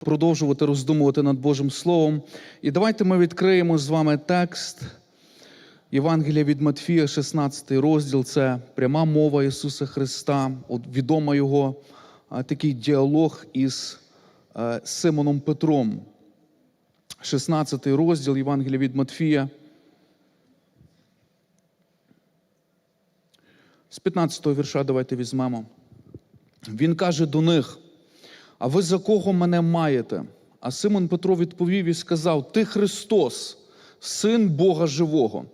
продовжувати роздумувати над Божим Словом. І давайте ми відкриємо з вами текст Євангелія від Матфія, 16 розділ. Це пряма мова Ісуса Христа, відома Його такий діалог із е, Симоном Петром. 16 розділ Євангелія від Матфія. З 15 вірша давайте візьмемо. Він каже до них: А ви за кого мене маєте? А Симон Петро відповів і сказав: Ти Христос, син Бога живого.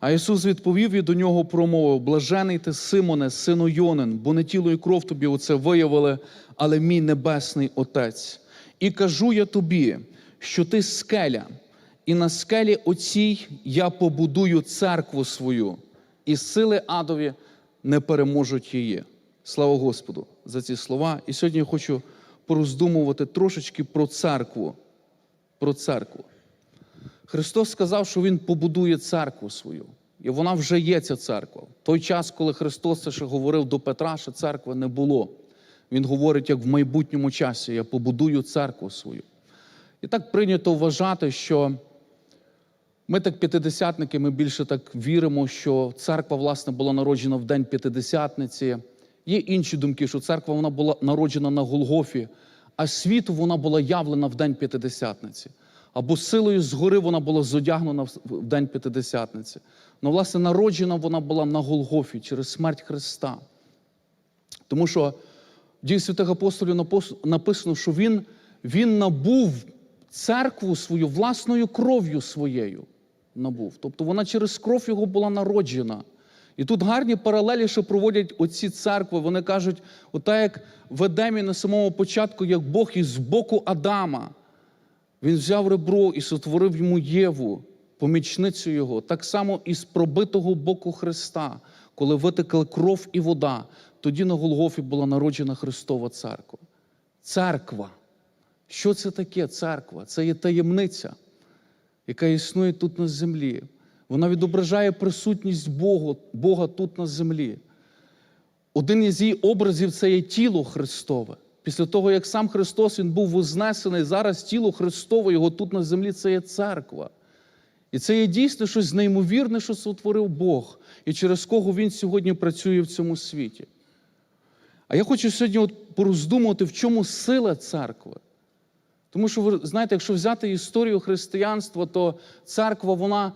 А Ісус відповів і до нього промовив: Блажений ти, Симоне, сину Йонин, бо не тіло і кров тобі оце виявили, але мій небесний Отець. І кажу я тобі, що ти скеля, і на скелі оцій я побудую церкву свою, і сили адові не переможуть її. Слава Господу за ці слова. І сьогодні я хочу пороздумувати трошечки про церкву. Про церкву. Христос сказав, що Він побудує церкву свою. І вона вже є ця церква. В той час, коли Христос це ще говорив до Петра, що церкви не було. Він говорить, як в майбутньому часі, я побудую церкву свою. І так прийнято вважати, що ми, так п'ятидесятники, ми більше так віримо, що церква, власне, була народжена в день п'ятидесятниці. Є інші думки, що церква вона була народжена на Голгофі, а світу вона була явлена в день п'ятидесятниці. Або силою згори вона була зодягнена в день п'ятидесятниці. Ну, власне, народжена вона була на Голгофі через смерть Христа. Тому що в дії святих апостолів написано, що він, він набув церкву свою власною кров'ю своєю. Набув. Тобто вона через кров його була народжена. І тут гарні паралелі, що проводять оці церкви. Вони кажуть, ота як в Едемі на самому початку, як Бог із боку Адама. Він взяв ребро і сотворив йому Єву, помічницю його, так само і з пробитого боку Христа, коли витекла кров і вода, тоді на Голгофі була народжена Христова церква. Церква. Що це таке церква? Це є таємниця, яка існує тут на землі. Вона відображає присутність Бога, Бога тут на землі. Один із її образів це є тіло Христове. Після того, як сам Христос Він був вознесений, зараз тіло Христове, його тут на землі це є церква. І це є дійсно щось неймовірне, що сотворив Бог, і через кого Він сьогодні працює в цьому світі. А я хочу сьогодні от пороздумувати, в чому сила церкви. Тому що, ви знаєте, якщо взяти історію християнства, то церква, вона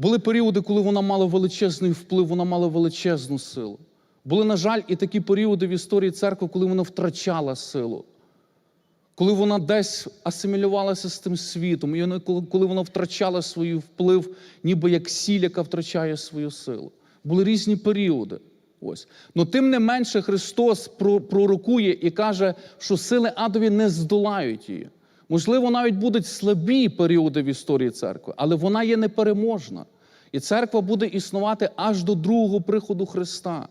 були періоди, коли вона мала величезний вплив, вона мала величезну силу. Були, на жаль, і такі періоди в історії церкви, коли вона втрачала силу, коли вона десь асимілювалася з тим світом, і коли вона втрачала свій вплив, ніби як сіль, яка втрачає свою силу. Були різні періоди. Ось. Но тим не менше Христос пророкує і каже, що сили адові не здолають її. Можливо, навіть будуть слабі періоди в історії церкви, але вона є непереможна. І церква буде існувати аж до другого приходу Христа.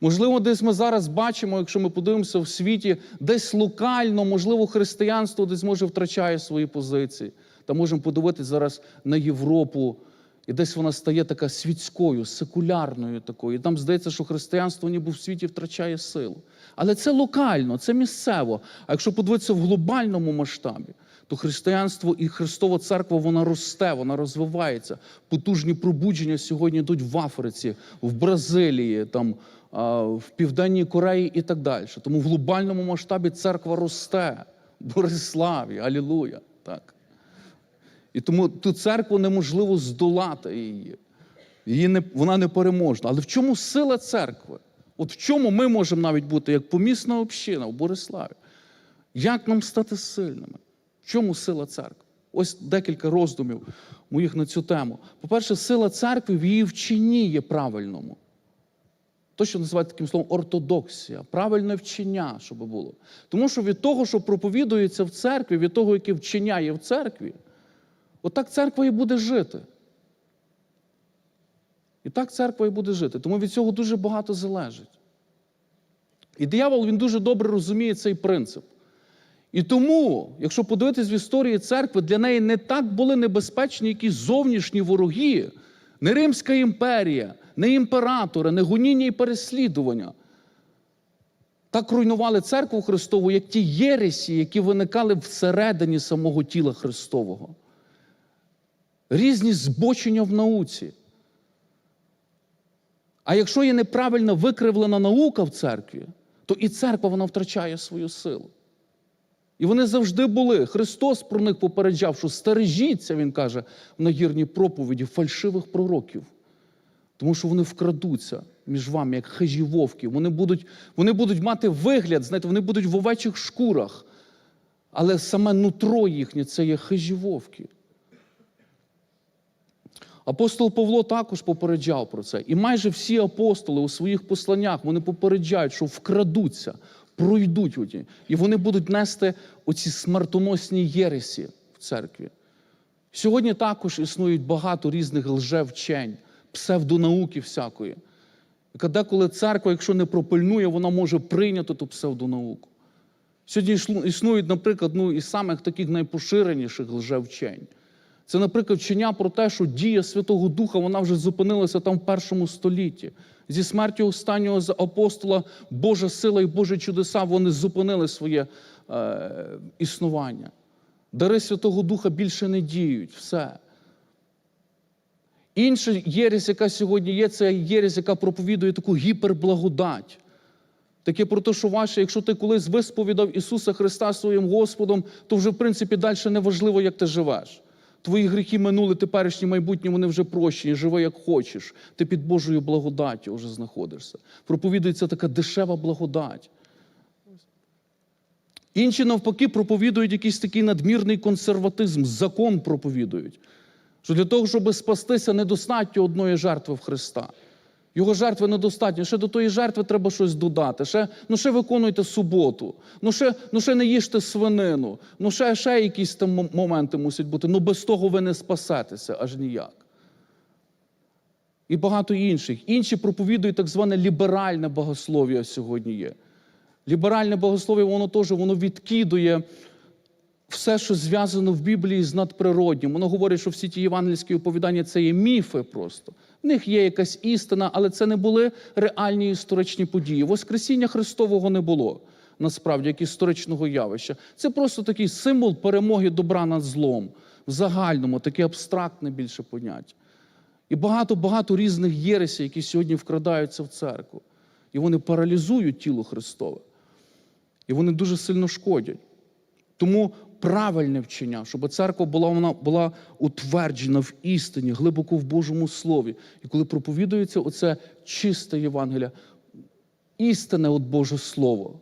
Можливо, десь ми зараз бачимо, якщо ми подивимося в світі, десь локально, можливо, християнство десь може втрачає свої позиції. Та можемо подивитися зараз на Європу, і десь вона стає така світською, секулярною такою. І там здається, що християнство ніби в світі втрачає силу. Але це локально, це місцево. А якщо подивитися в глобальному масштабі, то християнство і Христова церква вона росте, вона розвивається. Потужні пробудження сьогодні йдуть в Африці, в Бразилії, там, в Південній Кореї і так далі. Тому в глобальному масштабі церква росте. Бориславі, Алілуя. Так. І тому ту церкву неможливо здолати її. її не, Вона не переможна. Але в чому сила церкви? От в чому ми можемо навіть бути як помісна община в Бориславі? Як нам стати сильними? В чому сила церкви? Ось декілька роздумів моїх на цю тему. По-перше, сила церкви в її вченні є правильному. То, що називають таким словом ортодоксія, правильне вчення, щоб було. Тому що від того, що проповідується в церкві, від того, яке вчення є в церкві, отак церква і буде жити. І так церква і буде жити. Тому від цього дуже багато залежить. І диявол він дуже добре розуміє цей принцип. І тому, якщо подивитись в історії церкви, для неї не так були небезпечні якісь зовнішні вороги, не Римська імперія, не імператори, не гоніння і переслідування. так руйнували церкву Христову, як ті єресі, які виникали всередині самого тіла Христового. Різні збочення в науці. А якщо є неправильно викривлена наука в церкві, то і церква вона втрачає свою силу. І вони завжди були. Христос про них попереджав, що стережіться, Він каже в нагірній проповіді фальшивих пророків. Тому що вони вкрадуться між вами, як хижі вовки. Вони будуть, вони будуть мати вигляд, знаєте, вони будуть в овечих шкурах. Але саме нутро їхнє це є хижі вовки. Апостол Павло також попереджав про це. І майже всі апостоли у своїх посланнях вони попереджають, що вкрадуться, пройдуть оті, і вони будуть нести оці смертоносні єресі в церкві. Сьогодні також існують багато різних лжевчень, псевдонауки всякої. Яка деколи церква, якщо не пропильнує, вона може прийняти ту псевдонауку. Сьогодні існують, наприклад, ну, із самих таких найпоширеніших лжевчень. Це, наприклад, вчення про те, що дія Святого Духа вона вже зупинилася там в першому столітті. Зі смертю останнього апостола Божа сила і Божі чудеса вони зупинили своє е, існування. Дари Святого Духа більше не діють. Все. Інша єресь, яка сьогодні є, це єресь, яка проповідує таку гіперблагодать. Таке про те, що ваше, якщо ти колись висповідав Ісуса Христа своїм Господом, то вже, в принципі, далі не важливо, як ти живеш. Твої гріхи минули, теперішні, майбутні, вони вже прощені, живи як хочеш. Ти під Божою благодаттю вже знаходишся. Проповідується така дешева благодать. Інші, навпаки, проповідують якийсь такий надмірний консерватизм, закон проповідують. Що для того, щоб спастися, недостатньо одної жертви в Христа. Його жертви недостатньо. Ще до тої жертви треба щось додати. Ще, ну ще виконуйте суботу, ну ще, ну ще не їжте свинину, ну ще, ще якісь там моменти мусять бути. Ну без того ви не спасетеся аж ніяк. І багато інших. Інші проповідують так зване ліберальне богослов'я сьогодні є. Ліберальне богослов'я, воно теж воно відкидує все, що зв'язано в Біблії з надприроднім. Воно говорить, що всі ті євангельські оповідання це є міфи просто. В них є якась істина, але це не були реальні історичні події. Воскресіння Христового не було насправді як історичного явища. Це просто такий символ перемоги добра над злом в загальному, таке абстрактне більше поняття. І багато-багато різних єресей, які сьогодні вкрадаються в церкву. І вони паралізують тіло Христове. І вони дуже сильно шкодять. Тому правильне вчення, щоб церква була, вона була утверджена в істині, глибоко в Божому Слові. І коли проповідується оце чисте Євангелія, істинне от Боже Слово,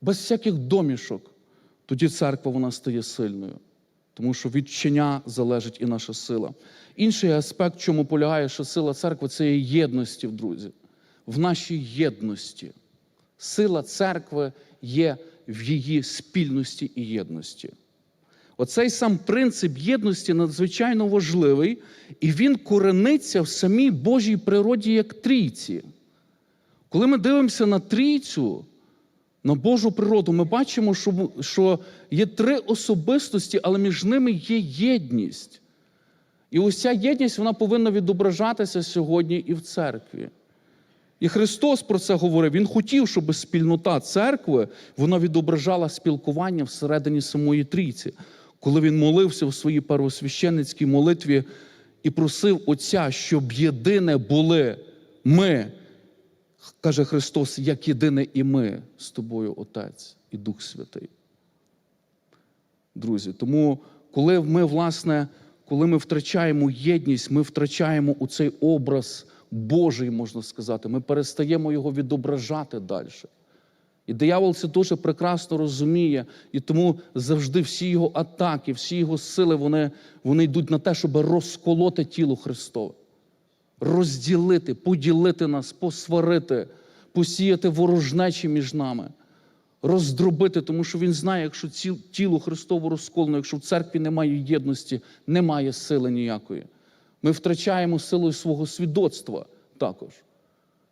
без всяких домішок, тоді церква вона стає сильною. Тому що від вчення залежить і наша сила. Інший аспект, чому полягає, що сила церкви це є єдності, друзі, в нашій єдності. Сила церкви є в її спільності і єдності. Оцей сам принцип єдності надзвичайно важливий, і він корениться в самій Божій природі як трійці. Коли ми дивимося на трійцю, на Божу природу, ми бачимо, що, є три особистості, але між ними є єдність. І ось ця єдність вона повинна відображатися сьогодні і в церкві. І Христос про це говорив. Він хотів, щоб спільнота церкви вона відображала спілкування всередині самої трійці. Коли він молився в своїй первосвященницькій молитві і просив Отця, щоб єдине були ми, каже Христос, як єдине і ми з тобою, Отець і Дух Святий. Друзі, тому коли ми, власне, коли ми втрачаємо єдність, ми втрачаємо у цей образ Божий, можна сказати, ми перестаємо його відображати далі. І диявол це дуже прекрасно розуміє, і тому завжди всі його атаки, всі його сили, вони, вони йдуть на те, щоб розколоти тіло Христове, розділити, поділити нас, посварити, посіяти ворожнечі між нами, роздробити, тому що він знає, якщо тіло Христово розколено, якщо в церкві немає єдності, немає сили ніякої. Ми втрачаємо силу свого свідоцтва також.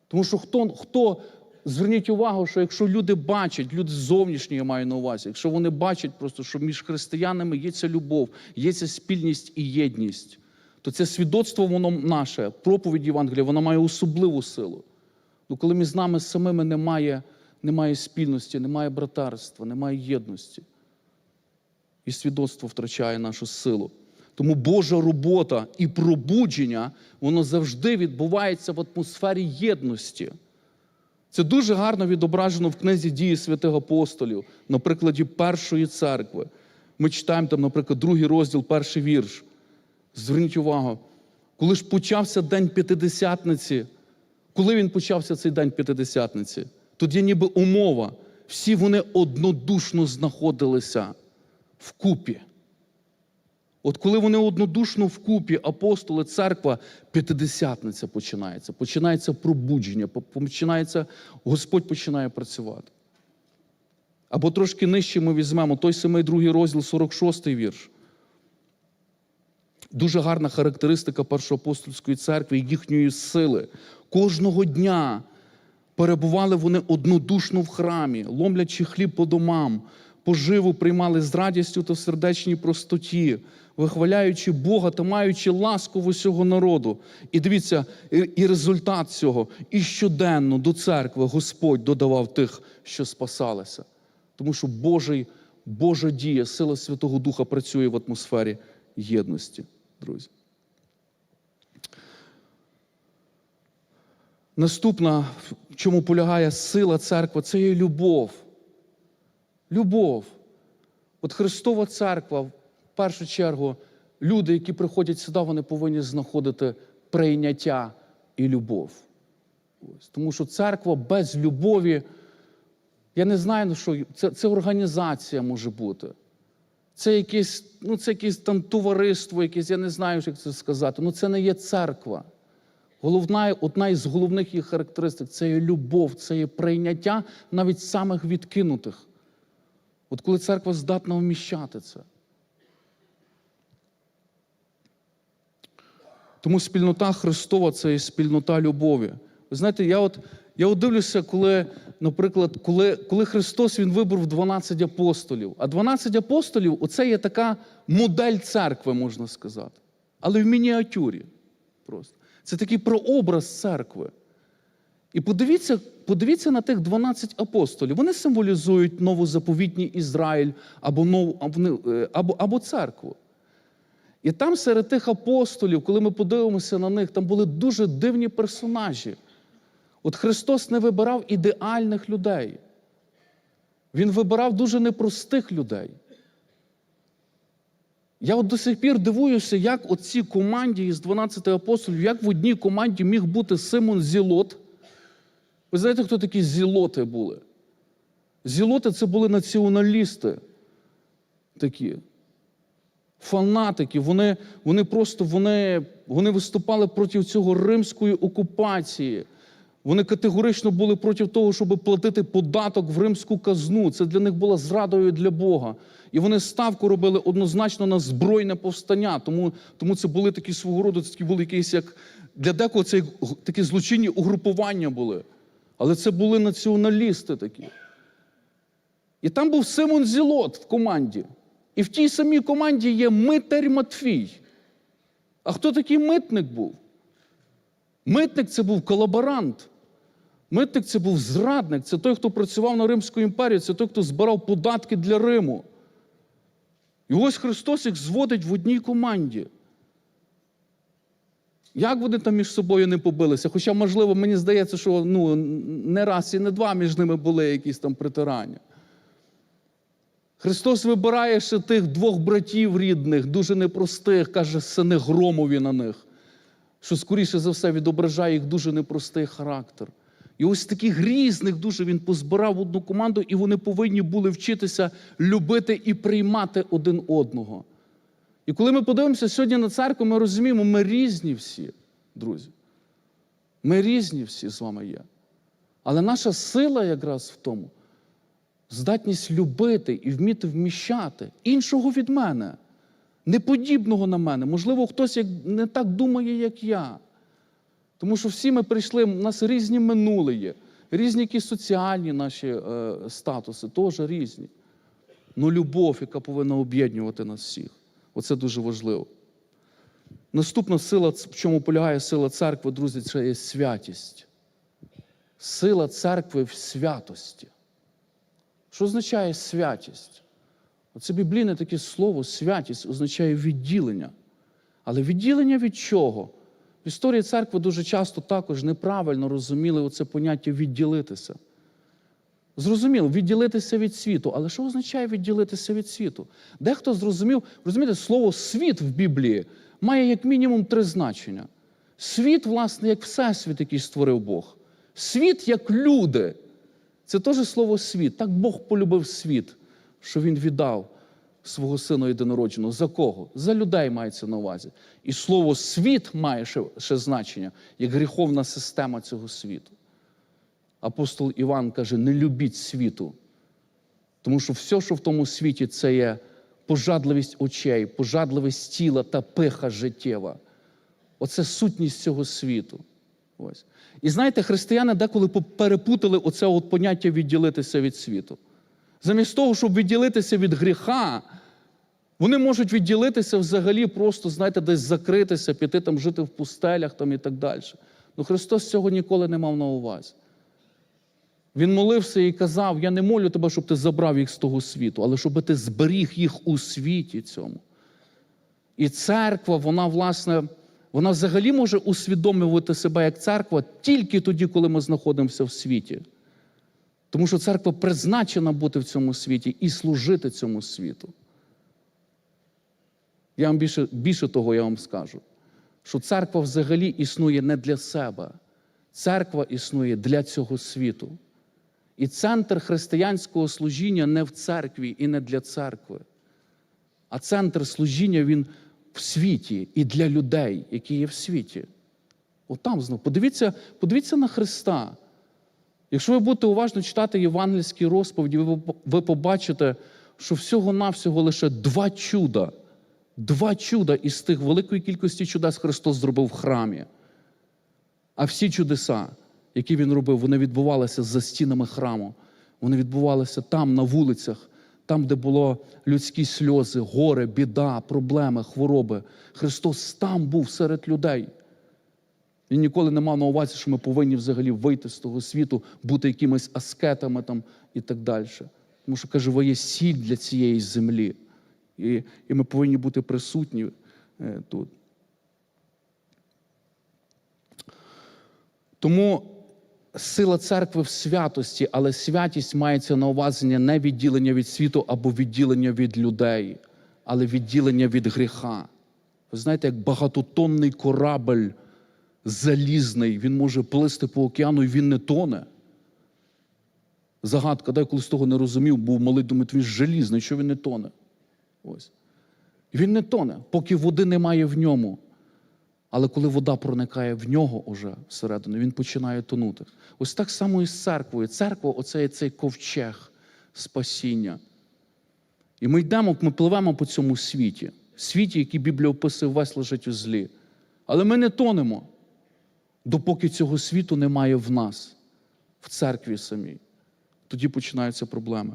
Тому що хто, хто зверніть увагу, що якщо люди бачать, люди зовнішні я маю на увазі, якщо вони бачать просто, що між християнами є ця любов, є ця спільність і єдність, то це свідоцтво, воно наше, проповідь Євангелія, вона має особливу силу. Ну, коли між нами самими немає, немає спільності, немає братарства, немає єдності. І свідоцтво втрачає нашу силу. Тому Божа робота і пробудження, воно завжди відбувається в атмосфері єдності. Це дуже гарно відображено в книзі дії святих апостолів, на прикладі першої церкви. Ми читаємо там, наприклад, другий розділ, перший вірш. Зверніть увагу, коли ж почався день п'ятидесятниці, коли він почався цей день п'ятидесятниці, є ніби умова. Всі вони однодушно знаходилися вкупі. От коли вони однодушно вкупі, апостоли, церква, п'ятидесятниця починається. Починається пробудження, починається, Господь починає працювати. Або трошки нижче ми візьмемо той самий другий розділ, 46 вірш. Дуже гарна характеристика першоапостольської церкви і їхньої сили. Кожного дня перебували вони однодушно в храмі, ломлячи хліб по домам, поживу приймали з радістю та в сердечній простоті, вихваляючи Бога та маючи ласку в усього народу. І дивіться, і результат цього. І щоденно до церкви Господь додавав тих, що спасалися. Тому що Божий, Божа дія, сила Святого Духа працює в атмосфері єдності, друзі. Наступна, в чому полягає сила церкви, це є любов. Любов. От Христова церква, в першу чергу, люди, які приходять сюди, вони повинні знаходити прийняття і любов. Ось. Тому що церква без любові, я не знаю, ну що це, це організація може бути. Це якесь, ну, це якесь там товариство, якесь, я не знаю, як це сказати. Ну це не є церква. Головна, одна із головних їх характеристик це є любов, це є прийняття навіть самих відкинутих. От коли церква здатна вміщати це. Тому спільнота Христова це є спільнота любові. Ви знаєте, я от я от дивлюся, коли, наприклад, коли коли Христос Він вибрав 12 апостолів. А 12 апостолів оце є така модель церкви, можна сказати. Але в мініатюрі просто. Це такий прообраз церкви. І подивіться подивіться на тих 12 апостолів. Вони символізують новозаповітній Ізраїль або, нов, або, або церкву. І там серед тих апостолів, коли ми подивимося на них, там були дуже дивні персонажі. От Христос не вибирав ідеальних людей. Він вибирав дуже непростих людей. Я от до сих пір дивуюся, як оці команді із 12 апостолів, як в одній команді міг бути Симон Зілот. Ви знаєте, хто такі зілоти були? Зілоти це були націоналісти такі. Фанатики, вони вони просто вони, вони виступали проти цього римської окупації. Вони категорично були проти того, щоб платити податок в римську казну. Це для них було зрадою для Бога. І вони ставку робили однозначно на збройне повстання. Тому тому це були такі свого роду, це такі були якісь як для декого це такі злочинні угрупування були. Але це були націоналісти такі. І там був Симон Зілот в команді. І в тій самій команді є Митар Матфій. А хто такий митник був? Митник це був колаборант. Митник це був зрадник, це той, хто працював на Римську імперію, це той, хто збирав податки для Риму. І ось Христос їх зводить в одній команді. Як вони там між собою не побилися? Хоча, можливо, мені здається, що ну, не раз і не два між ними були якісь там притирання. Христос вибирає ще тих двох братів рідних, дуже непростих, каже, сини громові на них, що, скоріше за все, відображає їх дуже непростий характер. І ось таких різних дуже він позбирав одну команду, і вони повинні були вчитися любити і приймати один одного. І коли ми подивимося сьогодні на церкву, ми розуміємо, ми різні всі, друзі. Ми різні всі з вами є. Але наша сила якраз в тому, здатність любити і вміти вміщати іншого від мене, неподібного на мене. Можливо, хтось не так думає, як я. Тому що всі ми прийшли, у нас різні минуле є, різні якісь соціальні наші е, статуси, теж різні. Ну любов, яка повинна об'єднувати нас всіх. Оце дуже важливо. Наступна сила, в чому полягає сила церкви, друзі, це є святість. Сила церкви в святості. Що означає святість? Оце біблійне таке слово святість означає відділення. Але відділення від чого? В історії церкви дуже часто також неправильно розуміли оце поняття відділитися. Зрозуміло, відділитися від світу. Але що означає відділитися від світу? Дехто зрозумів, розумієте, слово світ в Біблії має як мінімум три значення. Світ, власне, як всесвіт, який створив Бог. Світ як люди. Це теж слово світ. Так Бог полюбив світ, що Він віддав свого сина єдинородженого. За кого? За людей мається на увазі. І слово світ має ще, ще значення, як гріховна система цього світу. Апостол Іван каже: не любіть світу. Тому що все, що в тому світі, це є пожадливість очей, пожадливість тіла та пиха життєва. Оце сутність цього світу. Ось. І знаєте, християни деколи перепутали оце от поняття відділитися від світу. Замість того, щоб відділитися від гріха, вони можуть відділитися взагалі, просто, знаєте, десь закритися, піти там жити в пустелях там, і так далі. Ну Христос цього ніколи не мав на увазі. Він молився і казав: Я не молю тебе, щоб ти забрав їх з того світу, але щоб ти зберіг їх у світі цьому. І церква, вона, власне, вона взагалі може усвідомлювати себе як церква тільки тоді, коли ми знаходимося в світі. Тому що церква призначена бути в цьому світі і служити цьому світу. Я вам більше, більше того я вам скажу, що церква взагалі існує не для себе. Церква існує для цього світу. І центр християнського служіння не в церкві і не для церкви, а центр служіння він в світі і для людей, які є в світі. От знову. Подивіться, подивіться на Христа. Якщо ви будете уважно читати євангельські розповіді, ви, ви побачите, що всього-навсього лише два чуда, два чуда із тих великої кількості чудес Христос зробив в храмі. А всі чудеса, які він робив, вони відбувалися за стінами храму. Вони відбувалися там, на вулицях, там, де було людські сльози, горе, біда, проблеми, хвороби. Христос там був серед людей. Він ніколи не мав на увазі, що ми повинні взагалі вийти з того світу, бути якимись аскетами там і так далі. Тому що каже, ви є сіль для цієї землі. І, і ми повинні бути присутні е, тут. Тому сила церкви в святості, але святість мається на увазі не відділення від світу або відділення від людей, але відділення від гріха. Ви знаєте, як багатотонний корабель залізний, він може плисти по океану і він не тоне. Загадка, дай коли з того не розумів, був малий, думаю, він желізний, що він не тоне. Ось. Він не тоне, поки води немає в ньому. Але коли вода проникає в нього уже всередину, він починає тонути. Ось так само і з церквою. Церква оце є цей ковчег спасіння. І ми йдемо, ми пливемо по цьому світі, світі, який Біблія описує, весь лежить у злі. Але ми не тонемо, допоки цього світу немає в нас, в церкві самій. Тоді починаються проблеми.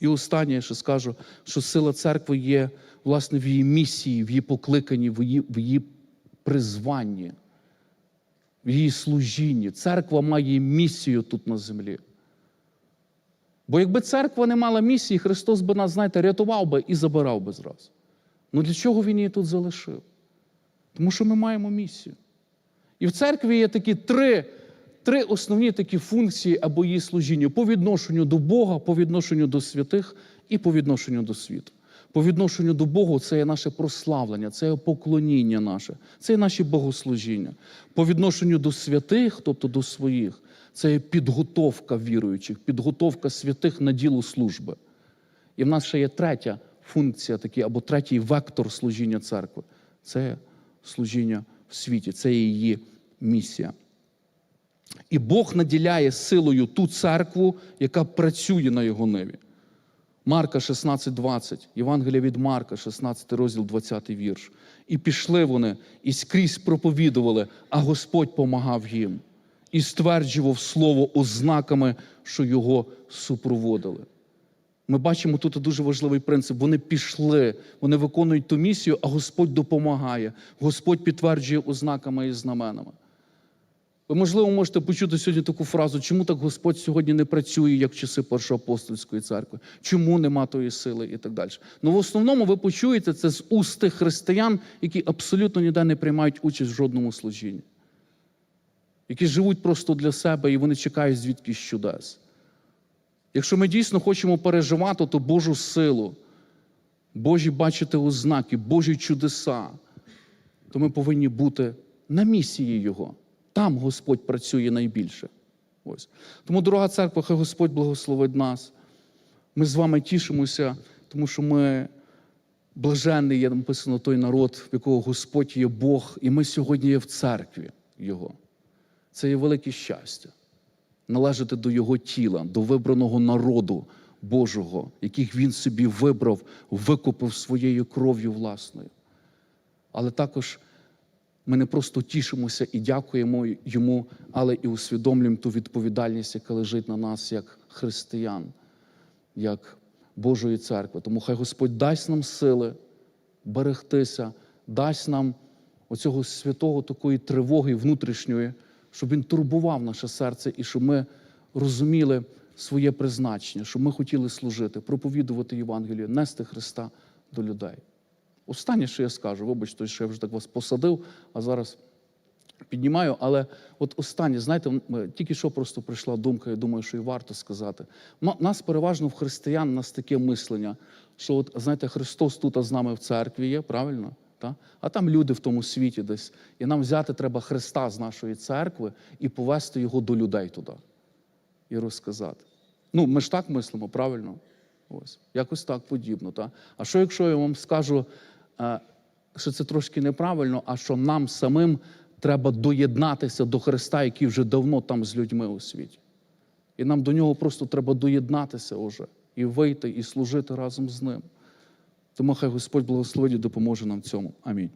І останнє я ще скажу, що сила церкви є, власне, в її місії, в її покликанні, в її, в її призванні, в її служінні. Церква має місію тут на землі. Бо якби церква не мала місії, Христос би нас, знаєте, рятував би і забирав би зразу. Ну для чого Він її тут залишив? Тому що ми маємо місію. І в церкві є такі три, три основні такі функції або її служіння по відношенню до Бога, по відношенню до святих і по відношенню до світу. По відношенню до Богу це є наше прославлення, це є поклоніння наше, це є наші богослужіння. По відношенню до святих, тобто до своїх, це є підготовка віруючих, підготовка святих на діло служби. І в нас ще є третя функція, такі, або третій вектор служіння церкви це служіння в світі, це її місія. І Бог наділяє силою ту церкву, яка працює на його ниві. Марка 16,20, Євангелія від Марка, 16 розділ, 20 вірш. І пішли вони, і скрізь проповідували, а Господь помагав їм і стверджував слово ознаками, що його супроводили. Ми бачимо тут дуже важливий принцип. Вони пішли, вони виконують ту місію, а Господь допомагає. Господь підтверджує ознаками і знаменами. Ви, можливо, можете почути сьогодні таку фразу, чому так Господь сьогодні не працює, як в часи Першої апостольської церкви, чому нема тої сили і так далі. Ну, в основному ви почуєте це з уст тих християн, які абсолютно ніде не приймають участь в жодному служінні, які живуть просто для себе і вони чекають звідкись чудес. Якщо ми дійсно хочемо переживати ту Божу силу, Божі бачити ознаки, Божі чудеса, то ми повинні бути на місії Його. Там Господь працює найбільше. Ось. Тому, дорога церква, хай Господь благословить нас. Ми з вами тішимося, тому що ми блаженний, є написано той народ, в якого Господь є Бог, і ми сьогодні є в церкві Його. Це є велике щастя. Належати до Його тіла, до вибраного народу Божого, яких Він собі вибрав, викупив своєю кров'ю власною. Але також ми не просто тішимося і дякуємо йому, але і усвідомлюємо ту відповідальність, яка лежить на нас як християн, як Божої церкви. Тому хай Господь дасть нам сили берегтися, дасть нам оцього святого такої тривоги внутрішньої, щоб він турбував наше серце і щоб ми розуміли своє призначення, щоб ми хотіли служити, проповідувати Євангелію, нести Христа до людей. Останнє, що я скажу, вибачте, що я вже так вас посадив, а зараз піднімаю. Але от останнє, знаєте, тільки що просто прийшла думка, я думаю, що і варто сказати. Нас переважно в християн нас таке мислення, що от, знаєте, Христос тут з нами в церкві є, правильно? Та? А там люди в тому світі десь. І нам взяти треба Христа з нашої церкви і повести його до людей туди і розказати. Ну, ми ж так мислимо, правильно? Ось. Якось так подібно. Та? А що, якщо я вам скажу, е, що це трошки неправильно, а що нам самим треба доєднатися до Христа, який вже давно там з людьми у світі? І нам до нього просто треба доєднатися уже і вийти, і служити разом з ним. Тому хай Господь благословить і допоможе нам в цьому. Амінь.